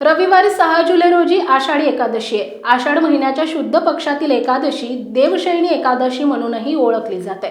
रविवारी सहा जुलै रोजी आषाढी एकादशी आहे. आषाढ महिन्याच्या शुद्ध पक्षातील एकादशी देवशयनी एकादशी म्हणूनही ओळखली जाते.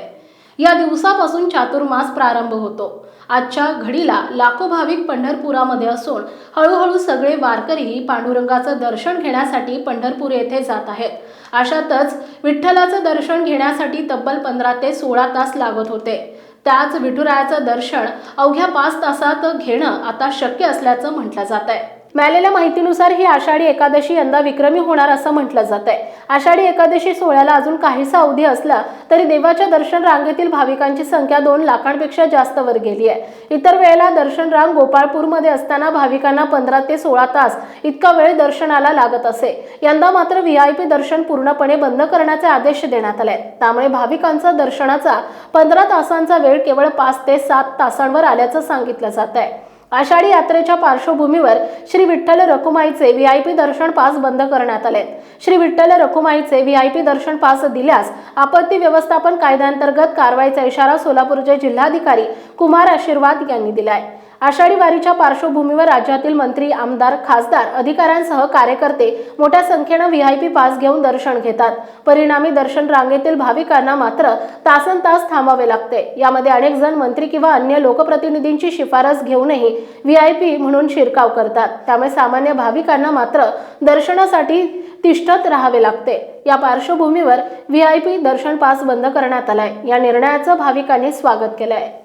या दिवसापासून चातुर्मास प्रारंभ होतो. आजच्या घडीला लाखो भाविक पंढरपुरामध्ये असून हळूहळू सगळे वारकरी पांडुरंगाचं दर्शन घेण्यासाठी पंढरपूर येथे जात आहेत. अशातच विठ्ठलाचं दर्शन घेण्यासाठी तब्बल पंधरा ते सोळा तास लागत होते. त्याच विठुरायाचं दर्शन अवघ्या पाच तासात घेणं आता शक्य असल्याचं म्हटलं जात आहे मिळालेल्या माहितीनुसार ही आषाढी एकादशी यंदा विक्रमी होणार असं म्हटलं जात आहे आषाढी एकादशी सोहळ्याला अजून काहीसा अवधी असला तरी देवाच्या दर्शन रांगेतील भाविकांची संख्या दोन लाखांपेक्षा जास्त वर गेली आहे इतर वेळेला दर्शन रांग गोपाळपूरमध्ये असताना भाविकांना पंधरा ते सोळा तास इतका वेळ दर्शनाला लागत असे. यंदा मात्र व्ही आय पी दर्शन पूर्णपणे बंद करण्याचे आदेश देण्यात आले त्यामुळे भाविकांचा दर्शनाचा पंधरा तासांचा वेळ केवळ पाच ते सात तासांवर आल्याचं सांगितलं जात आहे आषाढी यात्रेच्या पार्श्वभूमीवर श्री विठ्ठल रखुमाईचे व्ही आय पी दर्शन पास बंद करण्यात आले. श्री विठ्ठल रखुमाईचे व्ही आय पी दर्शन पास दिल्यास आपत्ती व्यवस्थापन कायद्यांतर्गत कारवाईचा इशारा सोलापूरचे जिल्हाधिकारी कुमार आशीर्वाद यांनी दिलाय. आषाढी वारीच्या पार्श्वभूमीवर राज्यातील मंत्री आमदार खासदार अधिकाऱ्यांसह कार्यकर्ते मोठ्या संख्येनं व्ही आय पी पास घेऊन दर्शन घेतात. परिणामी दर्शन रांगेतील भाविकांना मात्र तासन तास थांबावे लागते. यामध्ये अनेक जण मंत्री किंवा अन्य लोकप्रतिनिधींची शिफारस घेऊनही व्ही आय पी म्हणून शिरकाव करतात. त्यामुळे सामान्य भाविकांना मात्र दर्शनासाठी तिष्ठत राहावे लागते. या पार्श्वभूमीवर व्ही आय पी दर्शन पास बंद करण्यात आलाय. या निर्णयाचं भाविकांनी स्वागत केलंय.